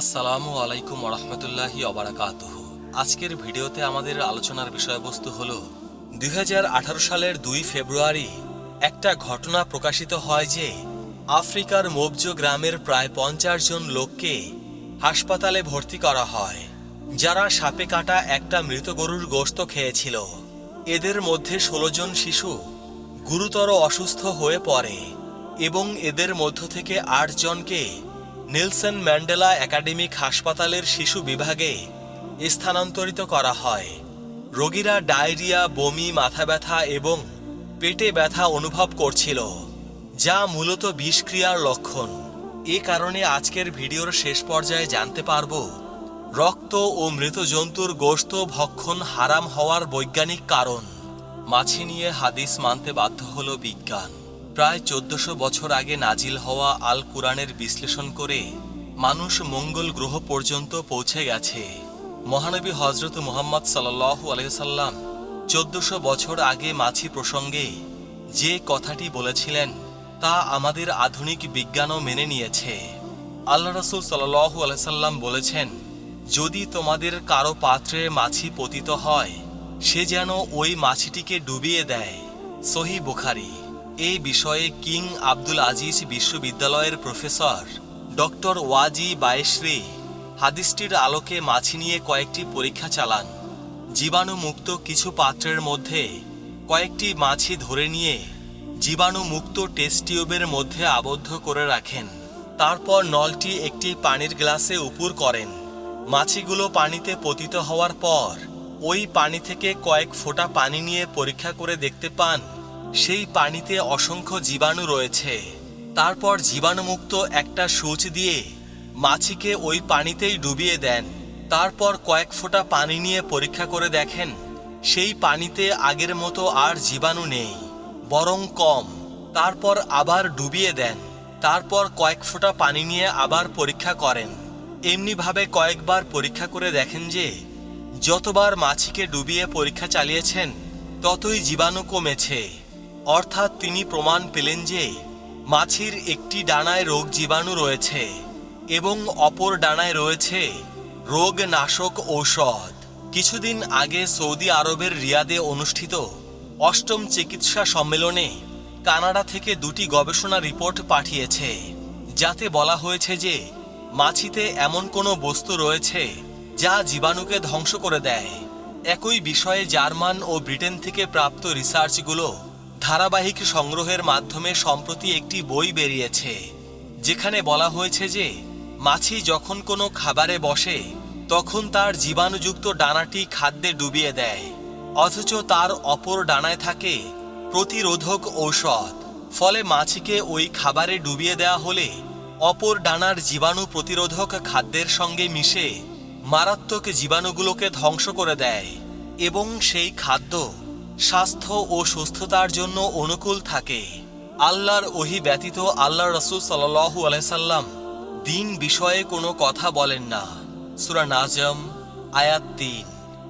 আসসালামু আলাইকুম রহমতুল্লাহি অবরাকাতুহ আজকের ভিডিওতে আমাদের আলোচনার বিষয়বস্তু হল, দুই হাজার আঠারো সালের দুই ফেব্রুয়ারি একটা ঘটনা প্রকাশিত হয় যে আফ্রিকার মোবজো গ্রামের প্রায় পঞ্চাশ জন লোককে হাসপাতালে ভর্তি করা হয়, যারা সাপে কাটা একটা মৃত গরুর গোশত খেয়েছিল। এদের মধ্যে ষোলো জন শিশু গুরুতর অসুস্থ হয়ে পড়ে এবং এদের মধ্য থেকে আট জনকে নেলসন ম্যান্ডেলা একাডেমিক হাসপাতালের শিশু বিভাগে স্থানান্তরিত করা হয়। রোগীরা ডায়রিয়া, বমি, মাথা ব্যথা এবং পেটে ব্যথা অনুভব করছিল, যা মূলত বিষক্রিয়ার লক্ষণ। এ কারণে আজকের ভিডিওর শেষ পর্যায়ে জানতে পারব, রক্ত ও মৃত জন্তুর গোশত ভক্ষণ হারাম হওয়ার বৈজ্ঞানিক কারণ। মাছি নিয়ে হাদিস মানতে বাধ্য হল বিজ্ঞান। প্রায় চোদ্দশো বছর আগে নাজিল হওয়া আল কুরআনের বিশ্লেষণ করে মানুষ মঙ্গল গ্রহ পর্যন্ত পৌঁছে গেছে। মহানবী হজরত মুহাম্মদ সাল্লাহ আলহাম চোদ্দশো বছর আগে মাছি প্রসঙ্গে যে কথাটি বলেছিলেন, তা আমাদের আধুনিক বিজ্ঞানও মেনে নিয়েছে। আল্লাহ রসুল সাল্লাহ আলহাম বলেছেন, যদি তোমাদের কারও পাত্রে মাছি পতিত হয়, সে যেন ওই মাছিটিকে ডুবিয়ে দেয়। সহি বুখারি। এই বিষয়ে কিং আব্দুল আজিজ বিশ্ববিদ্যালয়ের প্রফেসর ডক্টর ওয়াজি বায়েশ্রী হাদিসটির আলোকে মাছি নিয়ে কয়েকটি পরীক্ষা চালান। জীবাণুমুক্ত কিছু পাত্রের মধ্যে কয়েকটি মাছি ধরে নিয়ে জীবাণুমুক্ত টেস্ট টিউবের মধ্যে আবদ্ধ করে রাখেন। তারপর নলটি একটি পানির গ্লাসে উপুর করেন। মাছিগুলো পানিতে পতিত হওয়ার পর ওই পানি থেকে কয়েক ফোঁটা পানি নিয়ে পরীক্ষা করে দেখতে পান সেই পানিতে অসংখ্য জীবাণু রয়েছে। তারপর জীবাণুমুক্ত একটা সূচ দিয়ে মাছিকে ওই পানিতেই ডুবিয়ে দেন। তারপর কয়েক ফোঁটা পানি নিয়ে পরীক্ষা করে দেখেন, সেই পানিতে আগের মতো আর জীবাণু নেই, বরং কম। তারপর আবার ডুবিয়ে দেন, তারপর কয়েক ফোঁটা পানি নিয়ে আবার পরীক্ষা করেন। এমনিভাবে কয়েকবার পরীক্ষা করে দেখেন যে, যতবার মাছিকে ডুবিয়ে পরীক্ষা চালিয়েছেন, ততই জীবাণু কমেছে। অর্থাৎ তিনি প্রমাণ পেলেন যে মাছির একটি ডানায় রোগ জীবাণু রয়েছে এবং অপর ডানায় রয়েছে রোগ নাশক ঔষধ। কিছুদিন আগে সৌদি আরবের রিয়াদে অনুষ্ঠিত অষ্টম চিকিৎসা সম্মেলনে কানাডা থেকে দুটি গবেষণা রিপোর্ট পাঠিয়েছে, যাতে বলা হয়েছে যে মাছিতে এমন কোনো বস্তু রয়েছে যা জীবাণুকে ধ্বংস করে দেয়। একই বিষয়ে জার্মান ও ব্রিটেন থেকে প্রাপ্ত রিসার্চগুলো ধারাবাহিক সংগ্রহের মাধ্যমে সম্প্রতি একটি বই বেরিয়েছে, যেখানে বলা হয়েছে যে, মাছি যখন কোনো খাবারে বসে, তখন তার জীবাণুযুক্ত ডানাটি খাদ্যে ডুবিয়ে দেয়, অথচ তার অপর ডানায় থাকে প্রতিরোধক ঔষধ। ফলে মাছিকে ওই খাবারে ডুবিয়ে দেওয়া হলে, অপর ডানার জীবাণু প্রতিরোধক খাদ্যের সঙ্গে মিশে মারাত্মক জীবাণুগুলোকে ধ্বংস করে দেয় এবং সেই খাদ্য স্বাস্থ্য ও সুস্থতার জন্য অনুকূল থাকে। আল্লাহর ওহি ব্যতীত আল্লাহ রসুল সাল্লু আলাইসাল্লাম দিন বিষয়ে কোনো কথা বলেন না। সুরা নাজম, আয়াত তিন।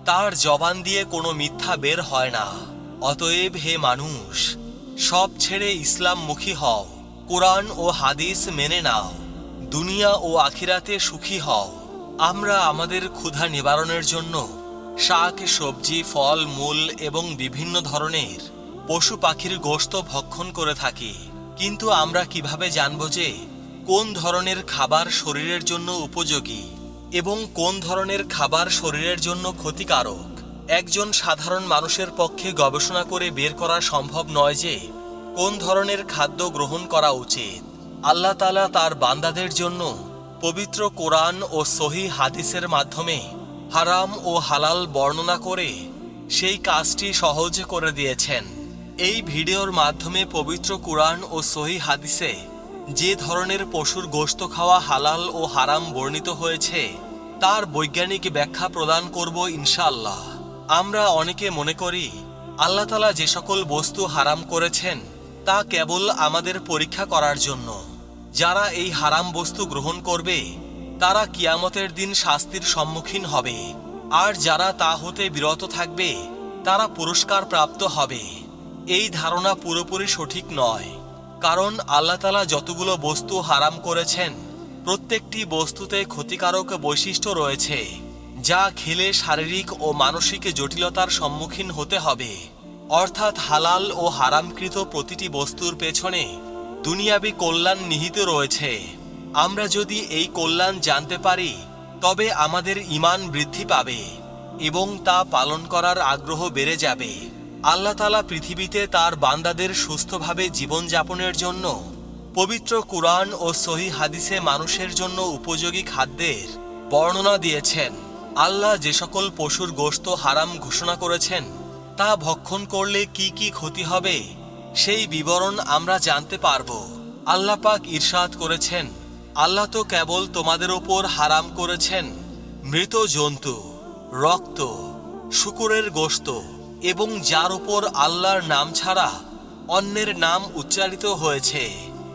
তার জবান দিয়ে কোনো মিথ্যা বের হয় না। অতএব হে মানুষ, সব ছেড়ে ইসলামমুখী হও। কোরআন ও হাদিস মেনে নাও। দুনিয়া ও আখিরাতে সুখী হও। আমরা আমাদের ক্ষুধা নিবারণের জন্য শাক, সবজি, ফল, মূল এবং বিভিন্ন ধরনের পশু পাখির গোশত ভক্ষণ করে থাকি। কিন্তু আমরা কীভাবে জানব যে কোন ধরনের খাবার শরীরের জন্য উপযোগী এবং কোন ধরনের খাবার শরীরের জন্য ক্ষতিকারক? একজন সাধারণ মানুষের পক্ষে গবেষণা করে বের করা সম্ভব নয় যে কোন ধরনের খাদ্য গ্রহণ করা উচিত। আল্লাহ তালা তার বান্দাদের জন্য পবিত্র কোরআন ও সহি হাদিসের মাধ্যমে হারাম ও হালাল বর্ণনা করে সেই কাজটি সহজ করে দিয়েছেন। এই ভিডিওর মাধ্যমে পবিত্র কোরআন ও সহি হাদিসে যে ধরনের পশুর গোশত খাওয়া হালাল ও হারাম বর্ণিত হয়েছে, তার বৈজ্ঞানিক ব্যাখ্যা প্রদান করব ইনশাআল্লাহ। আমরা অনেকে মনে করি, আল্লাহ তালা যে সকল বস্তু হারাম করেছেন, তা কেবল আমাদের পরীক্ষা করার জন্য। যারা এই হারাম বস্তু গ্রহণ করবে তারা কিয়ামতের দিন শাস্তির সম্মুখীন হবে। আর যারা তা হতে বিরত থাকবে, তারা পুরস্কার প্রাপ্ত হবে। এই ধারণা পুরোপুরি সঠিক নয়। কারণ আল্লাহ তালা যতগুলো বস্তু হারাম করেছেন, প্রত্যেকটি বস্তুতে ক্ষতিকারক বৈশিষ্ট্য রয়েছে, যা খেলে শারীরিক ও মানসিক জটিলতার সম্মুখীন হতে হবে। অর্থাৎ হালাল ও হারামকৃত প্রতিটি বস্তুর পেছনে দুনিয়াবি কল্যাণ নিহিত রয়েছে। আমরা যদি এই কল্যাণ জানতে পারি, তবে আমাদের ঈমান বৃদ্ধি পাবে এবং তা পালন করার আগ্রহ বেড়ে যাবে। আল্লাহ তালা পৃথিবীতে তার বান্দাদের সুস্থভাবে জীবনযাপনের জন্য পবিত্র কুরআন ও সহি হাদিসে মানুষের জন্য উপযোগী খাদ্যের বর্ণনা দিয়েছেন। আল্লাহ যে সকল পশুর গোশত হারাম ঘোষণা করেছেন, তা ভক্ষণ করলে কি কি ক্ষতি হবে, সেই বিবরণ আমরা জানতে পারব। আল্লাহ পাক ঈর্ষাদ করেছেন আল্লাহ তো কেবল তোমাদের ওপর হারাম করেছেন। মৃত জন্তু, রক্ত, শুকুরের গোশত এবং যার ওপর আল্লাহর নাম ছাড়া অন্যের নাম উচ্চারিত হয়েছে।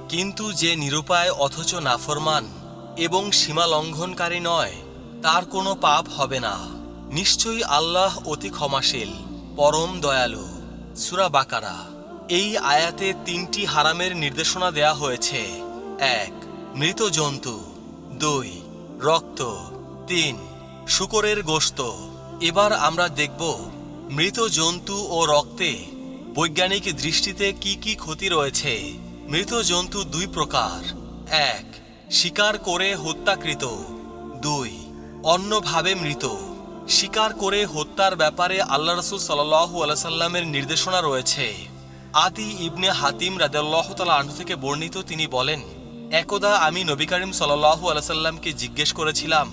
কিন্তু যে নিরুপায় অথচ নাফরমান এবং সীমা লঙ্ঘনকারী নয়, তার কোনো পাপ হবে না। নিশ্চয়ই আল্লাহ অতি ক্ষমাশীল, পরম দয়ালু। সুরা বাকারা। এই আয়াতে তিনটি হারামের নির্দেশনা দেয়া হয়েছে। এক মৃত জন্তু দুই, রক্ত তিন, শুকরের গোশত এবার আমরা দেখব মৃত জন্তু ও রক্তে বৈজ্ঞানিক দৃষ্টিতে কি কি ক্ষতি রয়েছে। মৃত জন্তু দুই প্রকার। এক, শিকার করে হত্যাকৃত। দুই, অন্যভাবে মৃত। শিকার করে হত্যার ব্যাপারে আল্লাহ রসুল আলাইসাল্লামের নির্দেশনা রয়েছে। আদি ইবনে হাতিম রাদাল্লাহ তালা আনহু থেকে বর্ণিত তিনি বলেন একদা আমি নবী করিম সাল্লাহু আলাইসাল্লামকে জিজ্ঞেস করেছিলাম,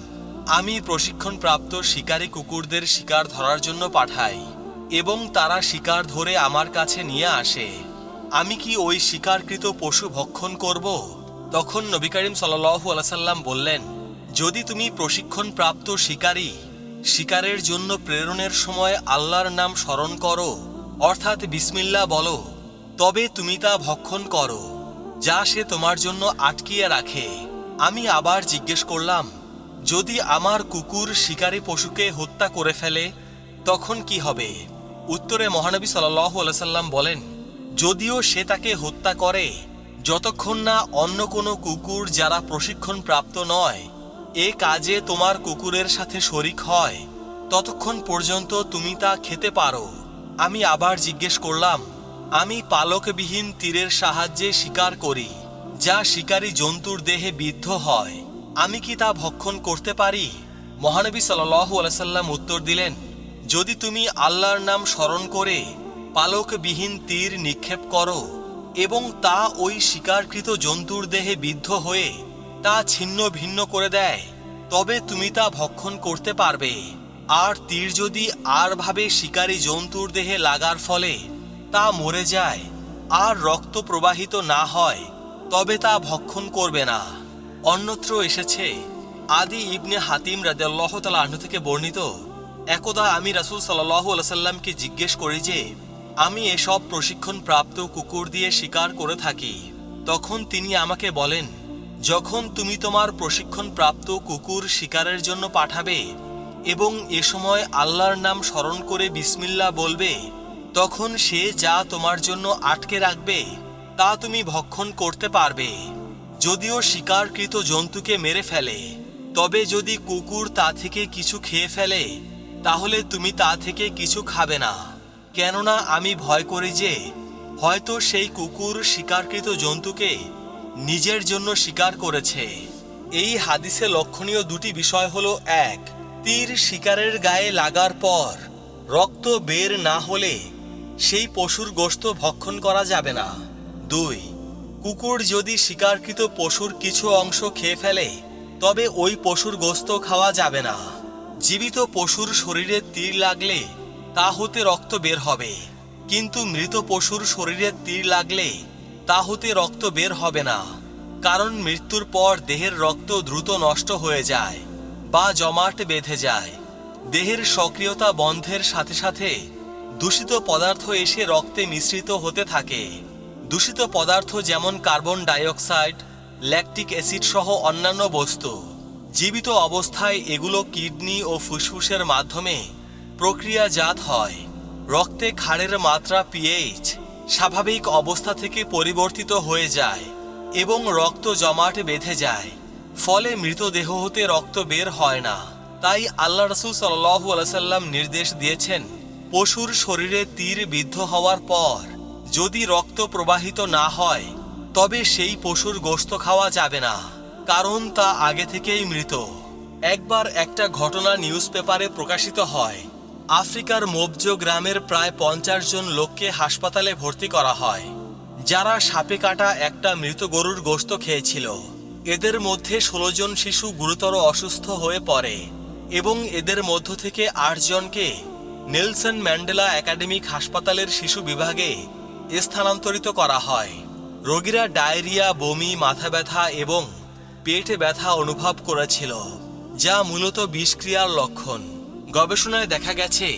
আমি প্রশিক্ষণপ্রাপ্ত শিকারী কুকুরদের শিকার ধরার জন্য পাঠাই এবং তারা শিকার ধরে আমার কাছে নিয়ে আসে। আমি কি ওই শিকারকৃত পশু ভক্ষণ করব? তখন নবী করিম সাল্লাহু আলাইসাল্লাম বললেন, যদি তুমি প্রশিক্ষণপ্রাপ্ত শিকারী, শিকারের জন্য প্রেরণের সময় আল্লাহর নাম স্মরণ করো, অর্থাৎ বিসমিল্লা বলো, তবে তুমি তা ভক্ষণ করো। যা সে তোমার জন্য আটকিয়ে রাখে। আমি আবার জিজ্ঞেস করলাম, যদি আমার কুকুর শিকারী পশুকে হত্যা করে ফেলে, তখন কি হবে? উত্তরে মহানবী সাল্লাহ আলাইসাল্লাম বলেন, যদিও সে তাকে হত্যা করে, যতক্ষণ না অন্য কোনো কুকুর যারা প্রশিক্ষণ প্রাপ্ত নয়, এ কাজে তোমার কুকুরের সাথে শরিক হয়, ততক্ষণ পর্যন্ত তুমি তা খেতে পারো। আমি আবার জিজ্ঞেস করলাম আমি পালকবিহীন তীরের সাহায্যে শিকার করি, যা শিকারী জন্তুর দেহে বিদ্ধ হয়। আমি কি তা ভক্ষণ করতে পারি? মহানবী সাল্লাহু আলাইসাল্লাম উত্তর দিলেন, যদি তুমি আল্লাহর নাম স্মরণ করে পালকবিহীন তীর নিক্ষেপ করো এবং তা ওই শিকারকৃত জন্তুর দেহে বিদ্ধ হয়ে তা ছিন্ন ভিন্ন করে দেয়, তবে তুমি তা ভক্ষণ করতে পারবে। আর তীর যদি আর ভাবে শিকারী জন্তুর দেহে লাগার ফলে তা মরে যায়। আর রক্ত প্রবাহিত না হয়, তবে তা ভক্ষণ করবে না। অন্যত্র এসেছে, আদি ইবনে হাতিম রাজাল্লাহ তালা আহ্ন থেকে বর্ণিত, একদা আমি রাসুল সাল্লাহ আলাইসাল্লামকে জিজ্ঞেস করি যে, আমি এসব প্রশিক্ষণ প্রাপ্ত কুকুর দিয়ে শিকার করে থাকি। তখন তিনি আমাকে বলেন, যখন তুমি তোমার প্রশিক্ষণ প্রাপ্ত কুকুর শিকারের জন্য পাঠাবে এবং এ সময় আল্লাহর নাম স্মরণ করে বিসমিল্লা বলবে তখন সে যা তোমার জন্য আটকে রাখবে, তা তুমি ভক্ষণ করতে পারবে। যদিও শিকারকৃত জন্তুকে মেরে ফেলে, তবে যদি কুকুর তা থেকে কিছু খেয়ে ফেলে, তাহলে তুমি তা থেকে কিছু খাবে না। কেননা আমি ভয় করি যে, হয়তো সেই কুকুর শিকারকৃত জন্তুকে নিজের জন্য শিকার করেছে। এই হাদিসে লক্ষণীয় দুটি বিষয় হলো এক, তীর শিকারের গায়ে লাগার পর, রক্ত বের না হলে সেই পশুর গোশত ভক্ষণ করা যাবে না। দুই, কুকুর যদি শিকারকৃত পশুর কিছু অংশ খেয়ে ফেলে, তবে ওই পশুর গোস্ত খাওয়া যাবে না। জীবিত পশুর শরীরে তীর লাগলে তা হতে রক্ত বের হবে, কিন্তু মৃত পশুর শরীরে তীর লাগলে তা হতে রক্ত বের হবে না, কারণ মৃত্যুর পর দেহের রক্ত দ্রুত নষ্ট হয়ে যায় বা জমাট বেঁধে যায়। দেহের সক্রিয়তা বন্ধের সাথে সাথে দূষিত পদার্থ এসে রক্তে মিশ্রিত হতে থাকে। দূষিত পদার্থ যেমন কার্বন ডাইঅক্সাইড, ল্যাকটিক অ্যাসিড সহ অন্যান্য বস্তু। জীবিত অবস্থায় এগুলো কিডনি ও ফুসফুসের মাধ্যমে প্রক্রিয়াজাত হয়। রক্তে ক্ষারের মাত্রা পিএইচ স্বাভাবিক অবস্থা থেকে পরিবর্তিত হয়ে যায় এবং রক্ত জমাট বেঁধে যায়। ফলে মৃতদেহ হতে রক্ত বের হয় না। তাই আল্লাহ রসুল সাল্লাহু আলাইসাল্লাম নির্দেশ দিয়েছেন পশুর শরীরে তীর বিদ্ধ হওয়ার পর যদি রক্ত প্রবাহিত না হয়, তবে সেই পশুর গোশত খাওয়া যাবে না, কারণ তা আগে থেকেই মৃত। একবার একটা ঘটনা নিউজ পেপারে প্রকাশিত হয়, আফ্রিকার মোবজো গ্রামের প্রায় পঞ্চাশ জন লোককে হাসপাতালে ভর্তি করা হয়, যারা সাপে কাটা একটা মৃত গরুর গোশত খেয়েছিল। এদের মধ্যে ষোলো জন শিশু গুরুতর অসুস্থ হয়ে পড়ে এবং এদের মধ্য থেকে আটজনকে নেলসন ম্যান্ডেলা একাডেমিক হাসপাতালের শিশু বিভাগে স্থানান্তরিত করা হয়। রোগীরা ডায়রিয়া, বমি, মাথা ব্যথা এবং পেটে ব্যথা অনুভব করেছিল, যা মূলত বিষক্রিয়ার লক্ষণ। গবেষণায় দেখা গেছে,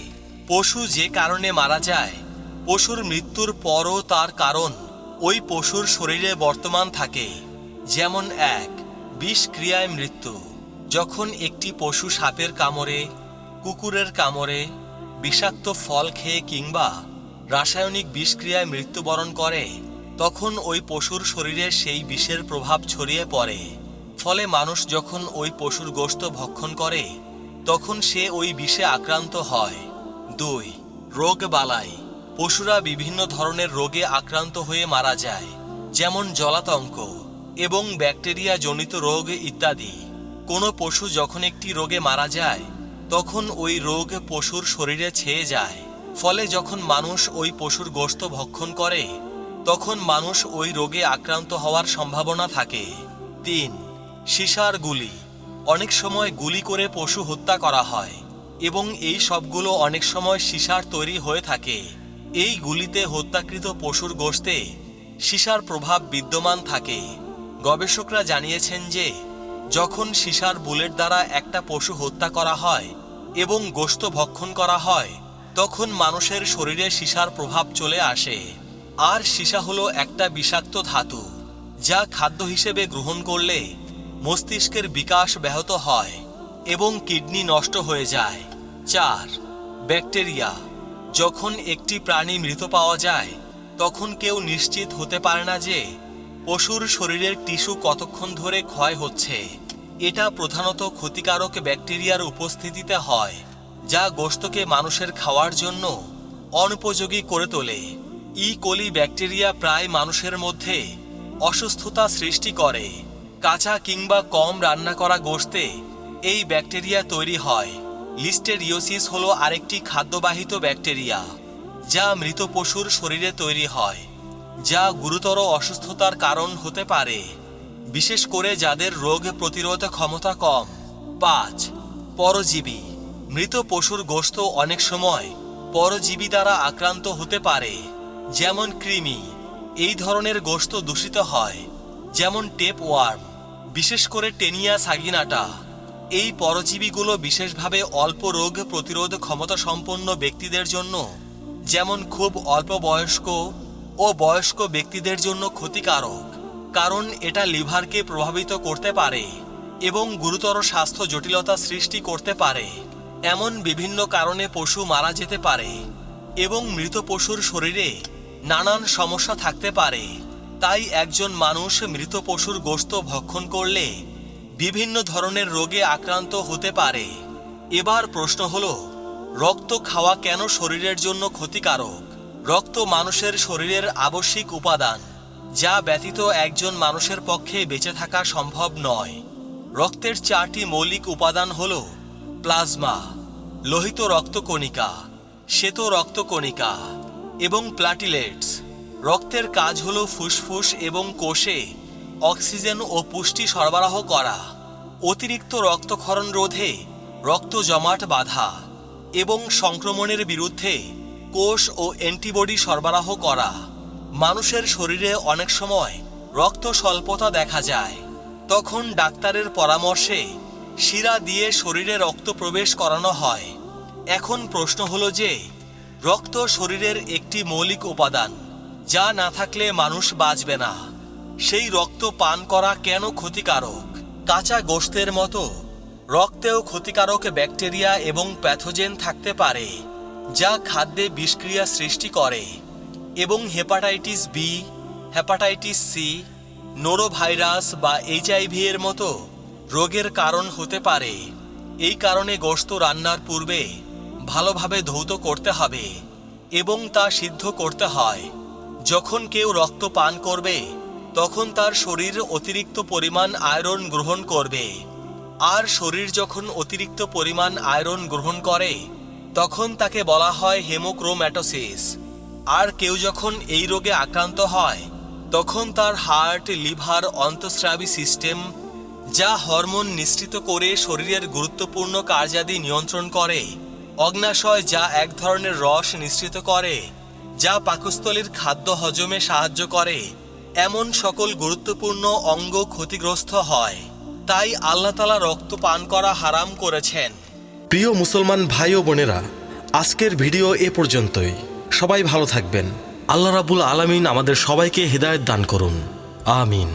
পশু যে কারণে মারা যায়, পশুর মৃত্যুর পরও তার কারণ ওই পশুর শরীরে বর্তমান থাকে, যেমন এক, বিষক্রিয়ায় মৃত্যু, যখন একটি পশু সাপের কামড়ে, কুকুরের কামড়ে বিষাক্ত ফল খেয়ে কিংবা রাসায়নিক বিষক্রিয়ায় মৃত্যুবরণ করে, তখন ওই পশুর শরীরে সেই বিষের প্রভাব ছড়িয়ে পড়ে। ফলে মানুষ যখন ওই পশুর গোশত ভক্ষণ করে, তখন সে ওই বিষে আক্রান্ত হয়। দুই, রোগ বালাই। পশুরা বিভিন্ন ধরনের রোগে আক্রান্ত হয়ে মারা যায়, যেমন জলাতঙ্ক এবং ব্যাকটেরিয়া জনিত রোগ ইত্যাদি। কোনো পশু যখন একটি রোগে মারা যায় তখন ওই রোগ পশুর শরীরে ছেয়ে যায়। ফলে যখন মানুষ ওই পশুর গোশত ভক্ষণ করে, তখন মানুষ ওই রোগে আক্রান্ত হওয়ার সম্ভাবনা থাকে। তিন, সিসার গুলি। অনেক সময় গুলি করে পশু হত্যা করা হয় এবং এই সবগুলো অনেক সময় সিসার তৈরি হয়ে থাকে। এই গুলিতে হত্যাকৃত পশুর গোশতে সিসার প্রভাব বিদ্যমান থাকে। গবেষকরা জানিয়েছেন যে, যখন সিসার বুলেট দ্বারা একটা পশু হত্যা করা হয় এবং গোস্ত ভক্ষণ করা হয়, তখন মানুষের শরীরে সীসার প্রভাব চলে আসে। আর সীসা হলো একটা বিষাক্ত ধাতু, যা খাদ্য হিসেবে গ্রহণ করলে মস্তিষ্কের বিকাশ ব্যাহত হয় এবং কিডনি নষ্ট হয়ে যায়। চার, ব্যাকটেরিয়া। যখন একটি প্রাণী মৃত পাওয়া যায়, তখন কেউ নিশ্চিত হতে পারে না যে পশুর শরীরের টিস্যু কতক্ষণ ধরে ক্ষয় হচ্ছে। এটা প্রধানত ক্ষতিকারক ব্যাকটেরিয়ার উপস্থিতিতে হয়, যা গোশতকে মানুষের খাওয়ার জন্য অনুপযোগী করে তোলে। ই. কোলি ব্যাকটেরিয়া প্রায় মানুষের মধ্যে অসুস্থতা সৃষ্টি করে। কাঁচা কিংবা কম রান্না করা গোশতে এই ব্যাকটেরিয়া তৈরি হয়। লিস্টেরিওসিস হলো আরেকটি খাদ্যবাহিত ব্যাকটেরিয়া, যা মৃত পশুর শরীরে তৈরি হয়, যা গুরুতর অসুস্থতার কারণ হতে পারে। বিশেষ করে যাদের রোগ প্রতিরোধ ক্ষমতা কম। পাঁচ, পরজীবী। মৃত পশুর গোশত অনেক সময় পরজীবী দ্বারা আক্রান্ত হতে পারে, যেমন কৃমি। এই ধরনের গোশত দূষিত হয়, যেমন টেপ ওয়ার্ম বিশেষ করে টেনিয়া সাগিনাটা। এই পরজীবীগুলো বিশেষভাবে অল্প রোগ প্রতিরোধ ক্ষমতা সম্পন্ন ব্যক্তিদের জন্য, যেমন খুব অল্প বয়স্ক ও বয়স্ক ব্যক্তিদের জন্য ক্ষতিকারক। কারণ এটা লিভারকে প্রভাবিত করতে পারে এবং গুরুতর স্বাস্থ্য জটিলতা সৃষ্টি করতে পারে। এমন বিভিন্ন কারণে পশু মারা যেতে পারে এবং মৃত পশুর শরীরে নানান সমস্যা থাকতে পারে। তাই একজন মানুষ মৃত পশুর গোস্ত ভক্ষণ করলে বিভিন্ন ধরনের রোগে আক্রান্ত হতে পারে। এবার প্রশ্ন হল, রক্ত খাওয়া কেন শরীরের জন্য ক্ষতিকারক? রক্ত মানুষের শরীরের আবশ্যিক উপাদান। যা ব্যতীত একজন মানুষের পক্ষে বেঁচে থাকা সম্ভব নয়। রক্তের চারটি মৌলিক উপাদান হল প্লাজমা, লোহিত রক্তকণিকা, শ্বেত রক্তকণিকা এবং প্লাটিলেটস। রক্তের কাজ হল ফুসফুস এবং কোষে অক্সিজেন ও পুষ্টি সরবরাহ করা, অতিরিক্ত রক্তক্ষরণ রোধে রক্ত জমাট বাঁধা এবং সংক্রমণের বিরুদ্ধে কোষ ও অ্যান্টিবডি সরবরাহ করা। মানুষের শরীরে অনেক সময় রক্ত স্বল্পতা দেখা যায়। তখন ডাক্তারের পরামর্শে শিরা দিয়ে শরীরে রক্ত প্রবেশ করানো হয়। এখন প্রশ্ন হলো যে, রক্ত শরীরের একটি মৌলিক উপাদান, যা না থাকলে মানুষ বাঁচবে না। সেই রক্ত পান করা কেন ক্ষতিকারক? কাঁচা গোশতের মতো। রক্তেও ক্ষতিকারক ব্যাকটেরিয়া এবং প্যাথোজেন থাকতে পারে, যা খাদ্যে বিষক্রিয়া সৃষ্টি করে। এবং hepatitis B, hepatitis C, norovirus বা এইচআইভি এর মতো রোগের কারণ হতে পারে। এই কারণে গোশত রান্নার পূর্বে ভালোভাবে ধৌত করতে হবে এবং তা সিদ্ধ করতে হয়। যখন কেউ রক্ত পান করবে, তখন তার শরীর অতিরিক্ত পরিমাণ আয়রন গ্রহণ করবে। আর শরীর যখন অতিরিক্ত পরিমাণ আয়রন গ্রহণ করে, তখন তাকে বলা হয় হেমোক্রোম্যাটোসিস। আর কেউ যখন এই রোগে আক্রান্ত হয়, তখন তার হার্ট লিভার অন্তঃস্রাবী সিস্টেম যা হরমোন নিশ্চিত করে শরীরের গুরুত্বপূর্ণ কার্যাদি নিয়ন্ত্রণ করে, অগ্নাশয় যা এক ধরনের রস নিশ্চিত করে, যা পাকস্থলীর খাদ্য হজমে সাহায্য করে, এমন সকল গুরুত্বপূর্ণ অঙ্গ ক্ষতিগ্রস্ত হয়। তাই আল্লাহ তালা রক্ত পান করা হারাম করেছেন। প্রিয় মুসলমান ভাই ও বোনেরা, আজকের ভিডিও এ পর্যন্তই। সবাই ভালো থাকবেন। আল্লাহ রাবুল আলামিন আমাদের সবাইকে হৃদায়ত দান করুন। আমিন।